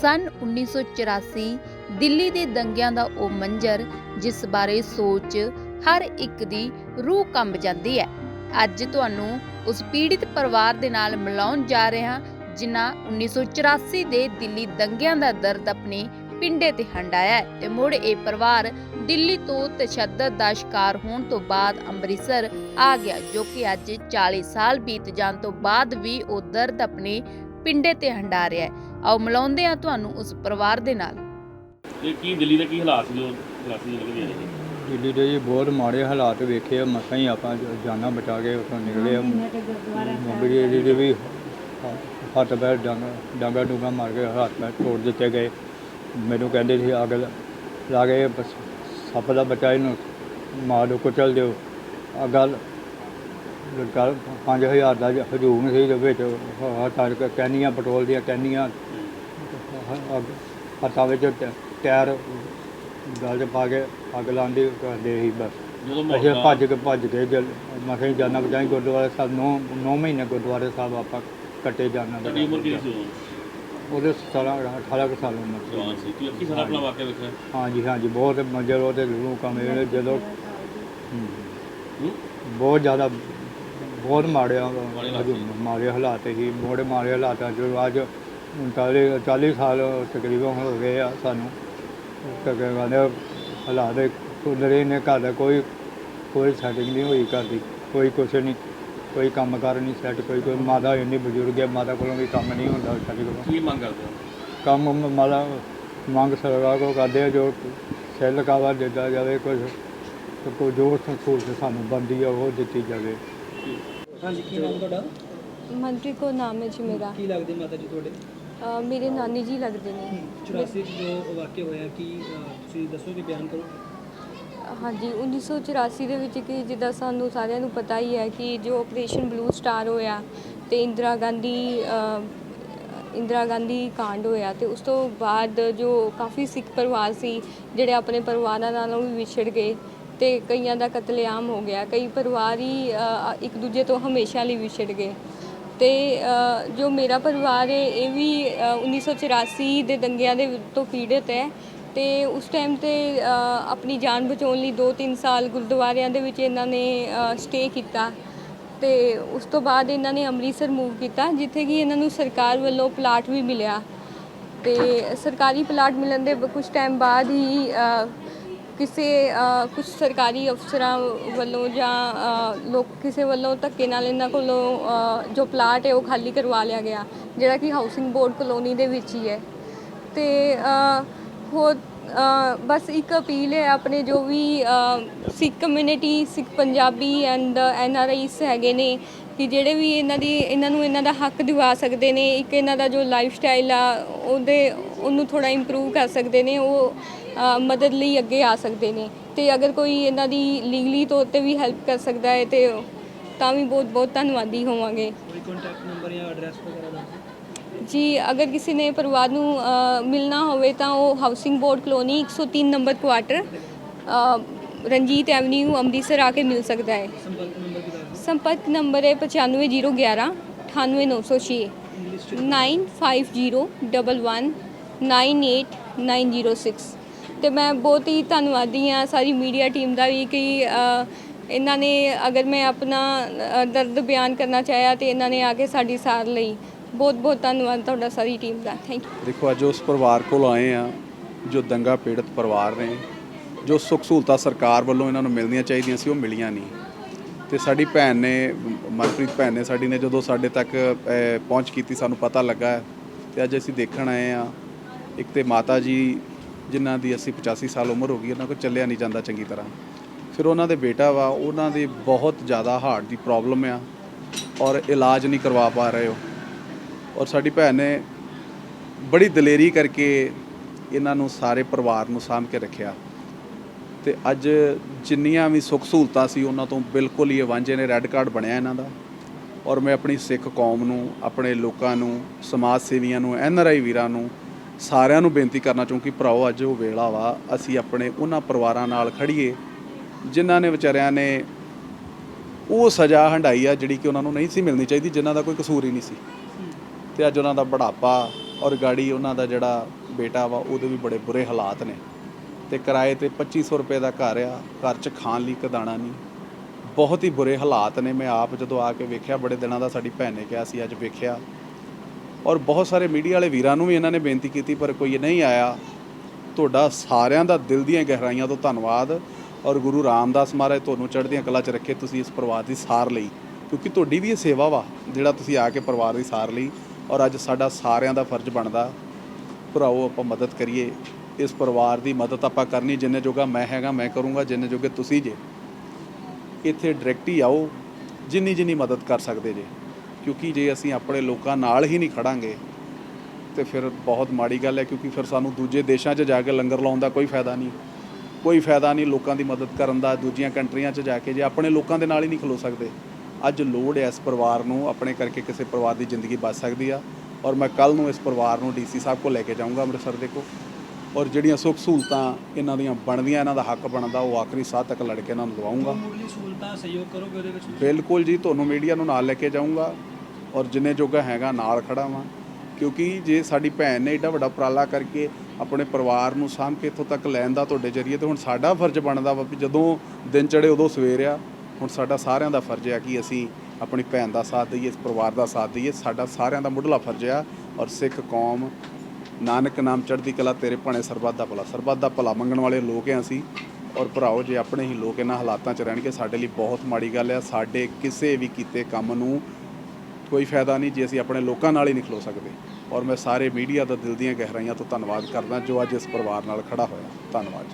ਸਨ 1984 ਦਿੱਲੀ ਦੇ ਦੰਗਿਆਂ ਦਾ ਉਹ ਮੰਜ਼ਰ ਜਿਸ ਬਾਰੇ ਸੋਚ ਹਰ ਇੱਕ ਦੀ ਰੂਹ ਕੰਬ ਜਾਂਦੀ ਹੈ। ਅੱਜ ਤੁਹਾਨੂੰ ਉਸ ਪੀੜਿਤ ਪਰਿਵਾਰ ਦੇ ਨਾਲ ਮਿਲਾਉਣ ਜਾ ਰਹੇ ਹਾਂ, ਜਿਨ੍ਹਾਂ 1984 ਦੇ ਦਿੱਲੀ ਦੰਗਿਆਂ ਦਾ ਦਰਦ ਆਪਣੇ ਪਿੰਡੇ ਤੇ ਹੰਡਾਇਆ ਤੇ ਮੁੜ ਇਹ ਪਰਿਵਾਰ ਦਿੱਲੀ ਤੋਂ ਤਸ਼ੱਦਦ ਦਾ ਸ਼ਿਕਾਰ ਹੋਣ ਤੋਂ ਬਾਅਦ ਅੰਮ੍ਰਿਤਸਰ ਆ ਗਿਆ, ਜੋ ਕਿ ਅੱਜ 40 ਸਾਲ ਬੀਤ ਜਾਣ ਤੋਂ ਬਾਅਦ ਵੀ ਉਹ ਦਰਦ ਆਪਣੇ ਪਿੰਡੇ ਤੇ ਹੰਡਾ ਰਿਹਾ ਹੈ। ਆਓ ਮਿਲਾਉਂਦੇ ਹਾਂ ਤੁਹਾਨੂੰ ਉਸ ਪਰਿਵਾਰ ਦੇ ਨਾਲ। ਇਹ ਕੀ ਦਿੱਲੀ ਦੇ ਕੀ ਹਾਲਾਤ ਸੀ ਜੋ ਗਲਾਸੀ ਨਿਕਲ ਗਏ ਨੇ ਦਿੱਲੀ ਦੇ ਜੀ ਬਹੁਤ ਮਾੜੇ ਹਾਲਾਤ ਵੇਖੇ ਆ ਮਸਾਂ ਹੀ ਆਪਾਂ ਜਾਨਾਂ ਬਚਾ ਕੇ ਉੱਥੋਂ ਨਿਕਲੇ ਆ। ਮੁੰਬਈ ਦੀ ਦੇ ਵੀ ਹੱਥ ਪੈਰ ਡਾਂਗਾ ਡਾਂਗਾ ਡੂੰਗਾ ਮਾਰ ਕੇ ਹੱਥ ਪੈਰ ਤੋੜ ਦਿੱਤੇ ਗਏ। ਮੈਨੂੰ ਕਹਿੰਦੇ ਸੀ ਅੱਗ ਲ- ਲਾ ਕੇ ਬਸ ਸੱਪ ਦਾ ਬੱਚਾ ਇਹਨੂੰ ਮਾਰ ਦਿਓ ਕੁਚਲ ਦਿਓ। ਆ ਗੱਲ ਗੱਲ 5000 ਦਾ ਹਜੂਮ ਸੀ ਦੇ ਵਿੱਚ 'ਚ ਕੈਨੀਆਂ ਪੈਟਰੋਲ ਦੀਆਂ ਕੈਨੀਆਂ ਹੱਥਾਂ ਵਿੱਚ ਟੈ- ਟਾਇਰ ਗਲ 'ਚ ਪਾ ਕੇ ਅੱਗ ਲਾਉਂਦੇ ਕਰਦੇ ਸੀ ਬਸ। ਜਦੋਂ ਅਸੀਂ ਮੌਕਾ ਭੱਜ ਕੇ ਭੱਜ ਕੇ ਜਲ ਮਸੀਂ ਜਾਣਾ ਬਚਾਈ ਗੁਰਦੁਆਰੇ ਸਾਹਿਬ 9 9 ਮਹੀਨੇ ਗੁਰਦੁਆਰੇ ਸਾਹਿਬ ਆਪਾਂ ਕੱਟੇ ਜਾਣਾ। ਤੁਹਾਡੀ ਉਮਰ ਕਿੰਨੀ ਸੀ ਉਦੋਂ? ਉਹਦੇ 17 18 ਕੁ ਸਾਲ ਉਮਰ ਸੀ। ਜਵਾਨ ਸੀ। ਕੀ ਅੱਖੀ ਸਾਰਾ ਆਪਣਾ ਵਾਕਿਆ ਵੇਖਿਆ? ਹਾਂਜੀ ਹਾਂਜੀ ਬਹੁਤ ਮੰਜ਼ਰ ਉਹਦੇ ਲੂ ਕੰਮ ਇਹ ਜਦੋਂ ਹੂੰ? ਬਹੁਤ ਜ਼ਿਆਦਾ ਬਹੁਤ ਮਾੜੇ ਮਾੜੇ ਹਾਲਾਤ ਹਾਲਾਤ ਸੀ ਮੋੜੇ ਹਾਲਾਤਾਂ ਜੋ ਅੱਜ 40 40 ਸਾਲ ਤਕਰੀਬਨ ਹੋ ਗਏ ਆ ਸਾਨੂੰ। ਤਕਰੀਬਨ ਹਾਲਾਤ ਕੁਦਰੇ ਨੇ ਘਰ ਦਾ ਕੋਈ ਕੋਈ ਸੈਟਿੰਗ ਨਹੀਂ ਹੋਈ ਘਰ ਦੀ ਕੋਈ ਕੁਛ ਨਹੀਂ ਕੋਈ ਕੰਮ ਕਾਰ ਨਹੀਂ ਸੈੱਟ ਕੋਈ ਕੋਈ ਮਾਤਾ ਇੰਨੀ ਬਜ਼ੁਰਗ ਹੈ ਮਾਤਾ ਕੋਲੋਂ ਵੀ ਕੰਮ ਨਹੀਂ ਹੁੰਦਾ ਸਾਡੇ ਕੋਲੋਂ ਕੀ ਮੰਗ ਕਰਦੇ ਹੋ? ਕੰਮ ਮਾਲਾ ਮੰਗ ਸਰਕਾਰ ਕੋ ਕਰਦੇ ਆ ਜੋ ਸੈੱਲ ਕਾਵਾ ਦਿੱਤਾ ਜਾਵੇ ਕੁਝ ਕੋਈ ਜੋ ਸਹੂਲਤ ਸਾਨੂੰ ਬੰਦੀ ਆ ਉਹ ਦਿੱਤੀ ਜਾਵੇ। ਹਾਂਜੀ ਕੀ ਨਾਮ ਤੁਹਾਡਾ? ਮੰਤਰੀ ਕੋ ਨਾਮ ਹੈ ਜੀ ਮੇਰਾ। ਕੀ ਲੱਗਦੇ ਮਾਤਾ ਜੀ ਤੁਹਾਡੇ? ਅ, ਮੇਰੇ ਨਾਨੀ ਜੀ ਲੱਗਦੇ ਨੇ। 84 ਚ ਜੋ ਵਾਕਿਆ ਹੋਇਆ ਕੀ ਅਹ, ਤੁਸੀਂ ਦੱਸੋਗੇ ਬਿਆਨ ਕਰੋ। ਹਾਂਜੀ 1984 ਦੇ ਵਿੱਚ ਕਿ ਜਿੱਦਾਂ ਸਾਨੂੰ ਸਾਰਿਆਂ ਨੂੰ ਪਤਾ ਹੀ ਹੈ ਕਿ ਜੋ ਆਪਰੇਸ਼ਨ ਬਲੂ ਸਟਾਰ ਹੋਇਆ ਤੇ ਇੰਦਰਾ ਗਾਂਧੀ ਅ, ਇੰਦਰਾ ਗਾਂਧੀ ਕਾਂਡ ਹੋਇਆ ਤੇ ਉਸ ਤੋਂ ਬਾਅਦ ਜੋ ਕਾਫੀ ਸਿੱਖ ਪਰਿਵਾਰ ਸੀ ਜਿਹੜੇ ਆਪਣੇ ਪਰਿਵਾਰਾਂ ਨਾਲੋਂ ਵੀ ਵਿਛੜ ਗਏ। ਤੇ ਕਈਆਂ ਦਾ ਕਤਲੇਆਮ ਹੋ ਗਿਆ ਕਈ ਪਰਿਵਾਰ ਹੀ ਅ, ਇੱਕ ਦੂਜੇ ਤੋਂ ਹਮੇਸ਼ਾ ਲਈ ਵਿਛੜ ਗਏ। ਤੇ ਅ, ਜੋ ਮੇਰਾ ਪਰਿਵਾਰ ਹੈ ਇਹ ਵੀ ਅ, 1984 ਦੇ ਦੰਗਿਆਂ ਦੇ ਤੋਂ ਪੀੜਤ ਹੈ। ਤੇ ਉਸ ਟਾਈਮ ਤੇ ਅ, ਆਪਣੀ ਜਾਨ ਬਚਾਉਣ ਲਈ 2-3 ਸਾਲ ਗੁਰਦੁਆਰਿਆਂ ਦੇ ਵਿੱਚ ਇਹਨਾਂ ਨੇ ਸਟੇ ਕੀਤਾ। ਤੇ ਉਸ ਤੋਂ ਬਾਅਦ ਇਹਨਾਂ ਨੇ ਅੰਮ੍ਰਿਤਸਰ ਮੂਵ ਕੀਤਾ ਜਿੱਥੇ ਕਿ ਇਹਨਾਂ ਨੂੰ ਸਰਕਾਰ ਵੱਲੋਂ ਪਲਾਟ ਵੀ ਮਿਲਿਆ। ਤੇ ਸਰਕਾਰੀ ਪਲਾਟ ਮਿਲਣ ਦੇ ਕੁਝ ਟਾਈਮ ਬਾਅਦ ਹੀ ਅ, ਕਿਸੇ ਕੁਝ ਸਰਕਾਰੀ ਅਫਸਰਾਂ ਵੱਲੋਂ ਜਾਂ ਲੋਕ ਕਿਸੇ ਵੱਲੋਂ ਧੱਕੇ ਨਾਲ ਇਹਨਾਂ ਕੋਲੋਂ ਜੋ ਪਲਾਟ ਹੈ ਉਹ ਖਾਲੀ ਕਰਵਾ ਲਿਆ ਗਿਆ ਜਿਹੜਾ ਕਿ ਹਾਊਸਿੰਗ ਬੋਰਡ ਕਲੋਨੀ ਦੇ ਵਿੱਚ ਹੀ ਹੈ। ਤੇ ਅ, ਹੋਰ ਬਸ ਇੱਕ ਅਪੀਲ ਹੈ ਆਪਣੇ ਜੋ ਵੀ Sikh community Sikh Punjabi and N R Is ਹੈਗੇ ਨੇ ਕਿ ਜਿਹੜੇ ਵੀ ਇਹਨਾਂ ਦੀ ਇਹਨਾਂ ਨੂੰ ਇਹਨਾਂ ਦਾ ਹੱਕ ਦਿਵਾ ਸਕਦੇ ਨੇ ਇੱਕ ਇਹਨਾਂ ਦਾ ਜੋ ਲਾਈਫ ਸਟਾਈਲ ਆ ਉਹਦੇ ਉਹਨੂੰ ਥੋੜਾ ਇੰਪਰੂਵ ਕਰ ਸਕਦੇ ਨੇ ਉਹ ਮਦਦ ਲਈ ਅੱਗੇ ਆ ਸਕਦੇ ਨੇ। ਤੇ ਅਗਰ ਕੋਈ ਇਹਨਾਂ ਦੀ ਲੀਗਲੀ ਤੌਰ ਤੇ ਵੀ ਹੈਲਪ ਕਰ ਸਕਦਾ ਹੈ ਤੇ ਤਾਂ ਵੀ ਬਹੁਤ ਬਹੁਤ ਧੰਨਵਾਦੀ ਹੋਵਾਂਗੇ। ਕੋਈ ਕੰਟੈਕਟ ਨੰਬਰ ਜਾਂ ਐਡਰੈਸ ਵਗੈਰਾ ਦੱਸੋ ਜੀ ਅਗਰ ਕਿਸੇ ਨੇ ਪਰਿਵਾਰ ਨੂੰ ਮਿਲਣਾ ਹੋਵੇ ਤਾਂ ਉਹ housing board colony 103 number quarter Ranjit avenue Amritsar ਆ ਕੇ ਮਿਲ ਸਕਦਾ ਹੈ। ਸੰਪਰਕ ਨੰਬਰ ਵੀ ਦੱਸ ਦਿਓ। ਸੰਪਰਕ ਨੰਬਰ ਹੈ 95011 98906 9501198906 ਤੇ ਮੈਂ ਬਹੁਤ ਹੀ ਧੰਨਵਾਦੀ ਹਾਂ ਸਾਰੀ ਮੀਡੀਆ ਟੀਮ ਦਾ ਵੀ ਕਿ ਇਹਨਾਂ ਨੇ ਅਗਰ ਮੈਂ ਆਪਣਾ ਦਰਦ ਬਿਆਨ ਕਰਨਾ ਚਾਹਿਆ ਤੇ ਇਹਨਾਂ ਨੇ ਆ ਕੇ ਸਾਡੀ ਸਾਰ ਲਈ। ਬਹੁਤ ਬਹੁਤ ਧੰਨਵਾਦ ਤੁਹਾਡਾ ਸਾਰੀ ਟੀਮ ਦਾ। ਥੈਂਕ ਯੂ ਦੇਖੋ, ਅੱਜ ਉਸ ਪਰਿਵਾਰ ਕੋਲ ਆਏ ਆ ਜੋ ਦੰਗਾ ਪੀੜਤ ਪਰਿਵਾਰ ਨੇ, ਜੋ ਸੁੱਖ ਸਹੂਲਤਾਂ ਸਰਕਾਰ ਵੱਲੋਂ ਇਹਨਾਂ ਨੂੰ ਮਿਲਣੀਆਂ ਚਾਹੀਦੀਆਂ ਸੀ, ਉਹ ਮਿਲੀਆਂ ਨਹੀਂ। ਤੇ ਸਾਡੀ ਭੈਣ ਨੇ, ਮਨਪ੍ਰੀਤ ਭੈਣ ਨੇ ਸਾਡੀ ਨੇ ਜਦੋਂ ਸਾਡੇ ਤੱਕ ਪਹੁੰਚ ਕੀਤੀ, ਸਾਨੂੰ ਪਤਾ ਲੱਗਾ। ਤੇ ਅੱਜ ਅਸੀਂ ਦੇਖਣ ਆਏ ਆ ਇੱਕ ਤੇ ਮਾਤਾ ਜੀ ਜਿਨ੍ਹਾਂ ਦੀ ਅਸੀਂ 85 ਸਾਲ ਉਮਰ ਹੋ ਗਈ ਉਹਨਾਂ ਕੋਲ ਚੱਲਿਆ ਨਹੀਂ ਜਾਂਦਾ ਚੰਗੀ ਤਰ੍ਹਾਂ। ਫਿਰ ਉਹਨਾਂ ਦੇ ਬੇਟਾ ਵਾ, ਉਹਨਾਂ ਦੇ ਬਹੁਤ ਜ਼ਿਆਦਾ ਹਾਰਟ ਦੀ ਪ੍ਰੋਬਲਮ ਆ ਔਰ ਇਲਾਜ ਨਹੀਂ ਕਰਵਾ ਪਾ ਰਹੇ ਹੋ ਔਰ ਸਾਡੀ ਭੈਣ ਨੇ ਬੜੀ ਦਲੇਰੀ ਕਰਕੇ ਇਹਨਾਂ ਨੂੰ ਸਾਰੇ ਪਰਿਵਾਰ ਨੂੰ ਸਾਂਭ ਕੇ ਰੱਖਿਆ। ਤੇ ਅੱਜ ਜਿੰਨੀਆਂ ਵੀ ਸੁੱਖ ਸਹੂਲਤਾਂ ਸੀ, ਉਹਨਾਂ ਤੋਂ ਬਿਲਕੁਲ ਹੀ ਵਾਂਝੇ ਨੇ ਰੈੱਡ ਕਾਰਡ ਬਣਿਆ ਇਹਨਾਂ ਦਾ। ਔਰ ਮੈਂ ਆਪਣੀ ਸਿੱਖ ਕੌਮ ਨੂੰ, ਆਪਣੇ ਲੋਕਾਂ ਨੂੰ, ਸਮਾਜ ਸੇਵੀਆਂ ਨੂੰ ਐਨ ਆਰ ਆਈ ਵੀਰਾਂ ਨੂੰ ਸਾਰਿਆਂ ਨੂੰ ਬੇਨਤੀ ਕਰਨਾ ਚਾਹੁੰਦਾ ਭਰਾਓ, ਅੱਜ ਉਹ ਵੇਲਾ ਵਾ। ਅਸੀਂ ਆਪਣੇ ਉਹਨਾਂ ਪਰਿਵਾਰਾਂ ਨਾਲ ਖੜੀਏ, ਜਿਨ੍ਹਾਂ ਨੇ ਵਿਚਾਰਿਆਂ ਨੇ ਉਹ ਸਜ਼ਾ ਹੰਡਾਈ ਆ ਜਿਹੜੀ ਕਿ ਉਹਨਾਂ ਨੂੰ ਨਹੀਂ ਸੀ ਮਿਲਣੀ ਚਾਹੀਦੀ, ਜਿਨ੍ਹਾਂ ਦਾ ਕੋਈ ਕਸੂਰ ਹੀ ਨਹੀਂ ਸੀ। ਤੇ ਅੱਜ ਉਹਨਾਂ ਦਾ ਬੁਢਾਪਾ ਔਰ ਗਾੜੀ ਉਹਨਾਂ ਦਾ ਜਿਹੜਾ ਬੇਟਾ ਵਾ, ਉਹਦੇ ਵੀ ਬੜੇ ਬੁਰੇ ਹਾਲਾਤ ਨੇ। ਤੇ ਕਿਰਾਏ ਤੇ 2500 ਰੁਪਏ ਦਾ ਘਰ ਆ, ਘਰ 'ਚ ਖਾਣ ਲਈ ਕਦਾਣਾ ਨਹੀਂ। ਬਹੁਤ ਹੀ ਬੁਰੇ ਹਾਲਾਤ ਨੇ। ਮੈਂ ਆਪ ਜਦੋਂ ਆ ਕੇ ਵੇਖਿਆ, ਬੜੇ ਦਿਨਾਂ ਦਾ ਸਾਡੀ ਭੈਣ ਨੇ ਕਿਹਾ ਸੀ, ਅੱਜ ਵੇਖਿਆ। ਔਰ ਬਹੁਤ ਸਾਰੇ ਮੀਡੀਆ ਵਾਲੇ ਵੀਰਾਂ ਨੂੰ ਵੀ ਇਹਨਾਂ ਨੇ ਬੇਨਤੀ ਕੀਤੀ, ਪਰ ਕੋਈ ਨਹੀਂ ਆਇਆ। ਤੁਹਾਡਾ ਸਾਰਿਆਂ ਦਾ ਦਿਲ ਦੀਆਂ ਗਹਿਰਾਈਆਂ ਤੋਂ ਧੰਨਵਾਦ। ਔਰ ਗੁਰੂ ਰਾਮਦਾਸ ਮਹਾਰਾਜ ਤੁਹਾਨੂੰ ਚੜ੍ਹਦੀਆਂ ਕਲਾ 'ਚ ਰੱਖੇ, ਤੁਸੀਂ ਇਸ ਪਰਿਵਾਰ ਦੀ ਸਾਰ ਲਈ। ਕਿਉਂਕਿ ਤੁਹਾਡੀ ਵੀ ਇਹ ਸੇਵਾ ਵਾ, ਜਿਹੜਾ ਤੁਸੀਂ ਆ ਕੇ ਪਰਿਵਾਰ ਦੀ ਸਾਰ ਲਈ। ਔਰ ਅੱਜ ਸਾਡਾ ਸਾਰਿਆਂ ਦਾ ਫਰਜ਼ ਬਣਦਾ, ਭਰਾਓ, ਆਪਾਂ ਮਦਦ ਕਰੀਏ। ਇਸ ਪਰਿਵਾਰ ਦੀ ਮਦਦ ਆਪਾਂ ਕਰਨੀ, ਜਿੰਨੇ ਜੋਗਾ ਮੈਂ ਹੈਗਾ, ਮੈਂ ਕਰੂੰਗਾ, ਜਿੰਨੇ ਜੋਗੇ ਤੁਸੀਂ ਜੇ। ਇੱਥੇ ਡਾਇਰੈਕਟ ਹੀ ਆਓ, ਜਿੰਨੀ ਜਿੰਨੀ ਮਦਦ ਕਰ ਸਕਦੇ ਜੇ। ਕਿਉਂਕਿ ਜੇ ਅਸੀਂ ਆਪਣੇ ਲੋਕਾਂ ਨਾਲ ਹੀ ਨਹੀਂ ਖੜਾਂਗੇ ਤੇ ਫਿਰ ਬਹੁਤ ਮਾੜੀ ਗੱਲ ਹੈ ਕਿਉਂਕਿ ਫਿਰ ਸਾਨੂੰ ਦੂਜੇ ਦੇਸ਼ਾਂ 'ਚ ਜਾ ਕੇ ਲੰਗਰ ਲਾਉਣ ਦਾ ਕੋਈ ਫਾਇਦਾ ਨਹੀਂ। ਕੋਈ ਫਾਇਦਾ ਨਹੀਂ ਲੋਕਾਂ ਦੀ ਮਦਦ ਕਰਨ ਦਾ ਦੂਜੀਆਂ ਕੰਟਰੀਆਂ 'ਚ ਜਾ ਕੇ ਜੇ ਆਪਣੇ ਲੋਕਾਂ ਦੇ ਨਾਲ ਹੀ ਨਹੀਂ ਖਲੋ ਸਕਦੇ। ਅੱਜ ਲੋੜ ਹੈ ਇਸ ਪਰਿਵਾਰ ਨੂੰ ਆਪਣੇ ਕਰਕੇ ਕਿਸੇ ਪਰਿਵਾਰ ਦੀ ਜ਼ਿੰਦਗੀ ਬਚ ਸਕਦੀ ਆ। ਔਰ ਮੈਂ ਕੱਲ ਨੂੰ ਇਸ ਪਰਿਵਾਰ ਨੂੰ ਡੀਸੀ ਸਾਹਿਬ ਕੋਲ ਲੈ ਕੇ ਜਾਊਂਗਾ ਅੰਮ੍ਰਿਤਸਰ ਦੇ ਕੋ ਔਰ ਜਿਹੜੀਆਂ ਸੁੱਖ ਸਹੂਲਤਾਂ ਇਹਨਾਂ ਦੀਆਂ ਬਣਦੀਆਂ ਇਹਨਾਂ ਦਾ ਹੱਕ ਬਣਦਾ ਉਹ ਆਖਰੀ ਸਾਹ ਤੱਕ ਲੜ ਕੇ ਇਹਨਾਂ ਨੂੰ ਸਹੂਲਤਾਂ ਸਹਿਯੋਗ ਕਰੋਗੇ ਉਹਦੇ ਵਿੱਚ ਬਿਲਕੁਲ ਜੀ ਤੁਹਾਨੂੰ ਮੀਡੀਆ ਨੂੰ ਨਾਲ ਲੈ ਕੇ ਜਾਊਂਗਾ। ਔਰ ਜਿੰਨੇ ਜੋਗਾ ਹੈਗਾ ਨਾਲ ਖੜਾ ਵਾਂ। ਕਿਉਂਕਿ ਜੇ ਸਾਡੀ ਭੈਣ ਨੇ ਏਡਾ ਵੱਡਾ ਉਪਰਾਲਾ ਕਰਕੇ ਆਪਣੇ ਪਰਿਵਾਰ ਨੂੰ ਸਾਂਭ ਕੇ ਇੱਥੋਂ ਤੱਕ ਲੈਣ ਦਾ ਤੁਹਾਡੇ ਜਰੀਏ ਤੇ ਹੁਣ ਸਾਡਾ ਫਰਜ਼ ਬਣਦਾ ਵਾ ਵੀ ਜਦੋਂ ਦਿਨ ਚੜੇ ਉਦੋਂ ਸਵੇਰ ਆ, ਹੁਣ ਸਾਡਾ ਸਾਰਿਆਂ ਦਾ ਫਰਜ਼ ਆ ਕਿ ਅਸੀਂ ਆਪਣੀ ਭੈਣ ਦਾ ਸਾਥ ਦਈਏ, ਇਸ ਪਰਿਵਾਰ ਦਾ ਸਾਥ ਦਈਏ। ਸਾਡਾ ਸਾਰਿਆਂ ਦਾ ਮੁੱਢਲਾ ਫਰਜ਼ ਆ ਔਰ ਸਿੱਖ ਕੌਮ, ਨਾਨਕ ਨਾਮ ਚੜ੍ਹਦੀ ਕਲਾ ਤੇਰੇ ਭਣੇ ਸਰਬੱਤ ਦਾ ਭਲਾ। ਸਰਬੱਤ ਦਾ ਭਲਾ ਮੰਗਣ ਵਾਲੇ ਲੋਕ ਆ ਅਸੀਂ ਔਰ ਭਰਾਓ, ਜੇ ਆਪਣੇ ਹੀ ਲੋਕ ਇਹਨਾਂ ਹਾਲਾਤਾਂ 'ਚ ਰਹਿਣਗੇ, ਸਾਡੇ ਲਈ ਬਹੁਤ ਮਾੜੀ ਗੱਲ ਆ। ਸਾਡੇ ਕਿਸੇ ਵੀ ਕੀਤੇ ਕੰਮ ਨੂੰ ਕੋਈ ਫਾਇਦਾ ਨਹੀਂ ਜੇ ਅਸੀਂ ਆਪਣੇ ਲੋਕਾਂ ਨਾਲ ਹੀ ਨਹੀਂ ਖਲੋ ਸਕਦੇ। ਔਰ ਮੈਂ ਸਾਰੇ ਮੀਡੀਆ ਦਾ ਦਿਲ ਦੀਆਂ ਗਹਿਰਾਈਆਂ ਤੋਂ ਧੰਨਵਾਦ ਕਰਦਾ ਜੋ ਅੱਜ ਇਸ ਪਰਿਵਾਰ ਨਾਲ ਖੜਾ ਹੋਇਆ। ਧੰਨਵਾਦ